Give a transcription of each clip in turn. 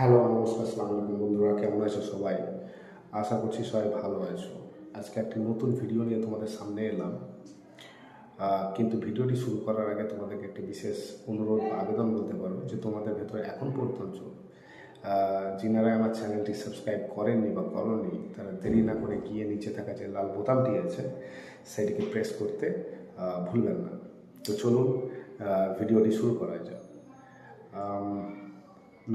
Hello, নমস্কার আসসালামু আলাইকুম বন্ধুরা, কেমন আছো সবাই? আশা করছি সবাই ভালো আছো। আজকে একটি নতুন ভিডিও নিয়ে তোমাদের সামনে এলাম। কিন্তু ভিডিওটি শুরু করার আগে তোমাদেরকে একটি বিশেষ অনুরোধ বা আবেদন বলতে পারো যে তোমাদের ভেতরে এখন পর্যন্ত যিনারা আমার চ্যানেলটি সাবস্ক্রাইব করেননি বা করনি, তারা দেরি না করে গিয়ে নিচে থাকা যে লাল বোতামটি আছে, সেটিকে প্রেস করতে ভুলবেন না। তো চলুন ভিডিওটি শুরু করা যাক।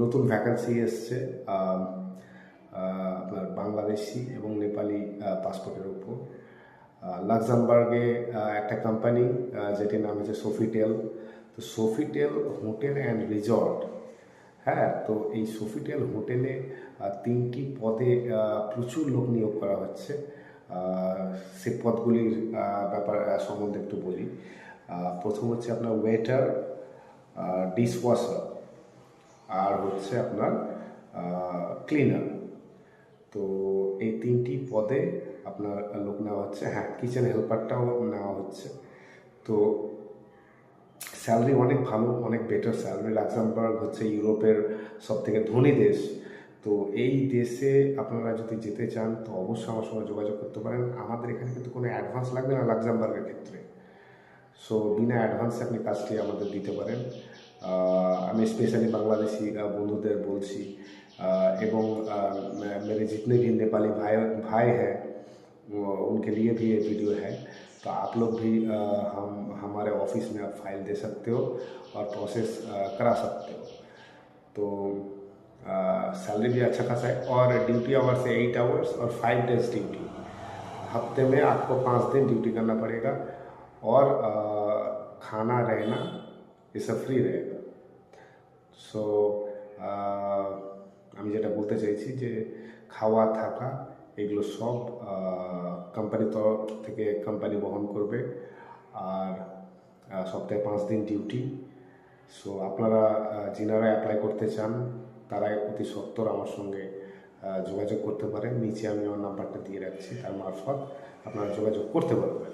নতুন ভ্যাকান্সি এসছে আপনার বাংলাদেশি এবং নেপালি পাসপোর্টের উপর। লাক্সামবার্গে একটা কোম্পানি যেটির নাম হচ্ছে সোফিটেল তো সোফিটেল হোটেল অ্যান্ড রিসর্ট হ্যাঁ তো এই সোফিটেল হোটেলে তিনটি পদে প্রচুর লোক নিয়োগ করা হচ্ছে। সে পদগুলির ব্যাপার সম্বন্ধে একটু বলি। প্রথম হচ্ছে আপনার ওয়েটার ডিশওয়াশার আর হচ্ছে আপনার ক্লিনার তো এই তিনটি পদে আপনার লোক নেওয়া হচ্ছে। হ্যাঁ কিচেন হেল্পারটাও নেওয়া হচ্ছে। তো স্যালারি অনেক ভালো, অনেক বেটার স্যালারি লাক্সামবার্গ হচ্ছে ইউরোপের সব থেকে ধনী দেশ। তো এই দেশে আপনারা যদি যেতে চান, তো অবশ্যই আমার সঙ্গে যোগাযোগ করতে পারেন। আমাদের এখানে কিন্তু কোনো অ্যাডভান্স লাগবে না লাক্সামবার্গের ক্ষেত্রে। সো বিনা অ্যাডভান্সে আপনি কাজটি আমাদের দিতে পারেন। আমি স্পেশালি বাংলাদেশি আহ, বন্ধুদের বলছি আহ, এবং আহ, मे- मेरे जितने भी नेपाली भाई भाई हैं वो उनके लिए भी ये वीडियो है तो आप लोग भी अ, हम हमारे ऑफिस में आप फाइल दे सकते हो और प्रोसेस अ, करा सकते हो तो सैलरी भी अच्छा खासा है और ड्यूटी आवर्स है एट आवर्स और फाइव डेज ड्यूटी हफ्ते में आपको पाँच दिन ड्यूटी करना पड़ेगा और अ, खाना रहना ये सब फ्री रहेगा সো আমি যেটা বলতে চাইছি যে খাওয়া থাকা এগুলো সব কোম্পানি তরফ থেকে কোম্পানি বহন করবে আর আহ, সপ্তাহে পাঁচ দিন ডিউটি সো আপনারা আহ, যিনারা অ্যাপ্লাই করতে চান তারা অতি সত্তর আমার সঙ্গে আহ, যোগাযোগ করতে পারেন নিচে আমি আমার নাম্বারটা দিয়ে রাখছি তার মারফত আপনারা যোগাযোগ করতে পারবেন